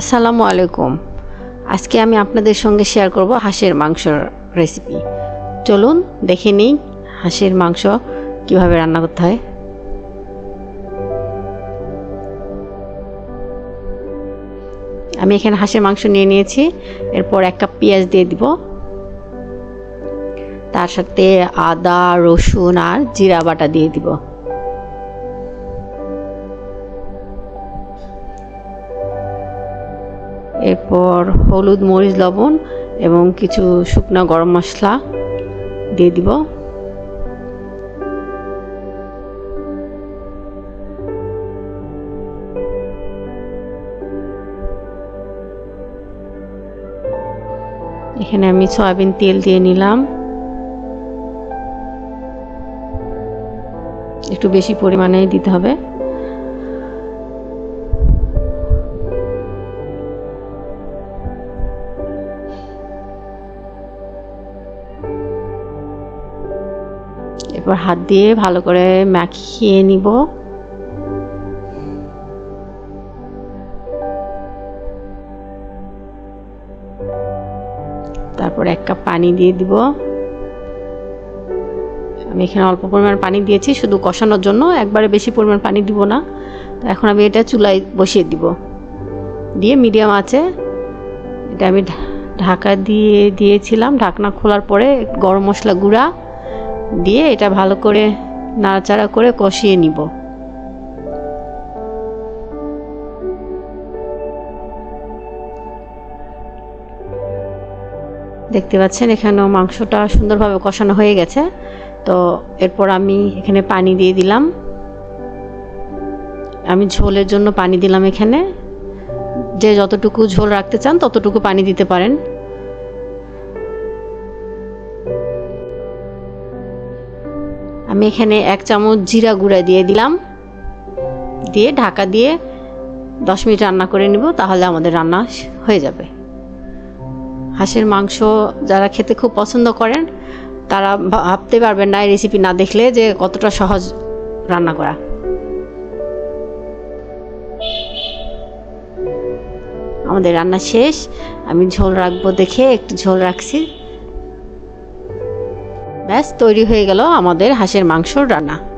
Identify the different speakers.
Speaker 1: আসসালামু আলাইকুম। আজকে আমি আপনাদের সঙ্গে শেয়ার করব হাঁসের মাংসর রেসিপি চলুন দেখে নিই হাঁসের মাংস কীভাবে রান্না করতে হয়। আমি এখানে হাঁসের মাংস নিয়ে নিয়েছি। এরপর এক কাপ পেঁয়াজ দিয়ে দিব। তার সাথে আদা, রসুন আর জিরা বাটা দিয়ে দিব। এরপর হলুদ, মরিচ, লবণ এবং কিছু শুকনো গরম মশলা দিয়ে দিব। এখানে আমি সয়াবিন তেল দিয়ে নিলাম। একটু বেশি পরিমাণে দিতে হবে। এরপর হাত দিয়ে ভালো করে মাখিয়ে নিব। তারপর এক কাপ পানি দিয়ে দিব। আমি এখানে অল্প পরিমাণ পানি দিয়েছি, শুধু কষানোর জন্য, একবারে বেশি পরিমাণ পানি দিব না। তো এখন আমি এটা চুলায় বসিয়ে দিব। দিয়ে মিডিয়াম আছে। এটা আমি ঢাকা দিয়ে দিয়েছিলাম। ঢাকনা খোলার পরে গরম মশলা গুঁড়া। দিয়ে এটা ভালো করে নাড়াচাড়া করে কষিয়ে নিব। দেখতে পাচ্ছেন এখানেও মাংসটা সুন্দরভাবে কষানো হয়ে গেছে। তো এরপর আমি এখানে পানি দিয়ে দিলাম। আমি ঝোলের জন্য পানি দিলাম এখানে। যে যতটুকু ঝোল রাখতে চান ততটুকু পানি দিতে পারেন। আমি এখানে এক চামচ জিরা গুঁড়া দিয়ে দিলাম। দিয়ে ঢাকা দিয়ে দশ মিনিট রান্না করে নিব, তাহলে আমাদের রান্না হয়ে যাবে। হাঁসের মাংস যারা খেতে খুব পছন্দ করেন, তারা ভাবতে পারবেন না এই রেসিপি না দেখলে যে কতটা সহজ রান্না করা। আমাদের রান্না শেষ। আমি ঝোল রাখব দেখে, একটু ঝোল রাখছি। ব্যাস তৈরি হয়ে গেল আমাদের হাঁসের মাংসর রান্না।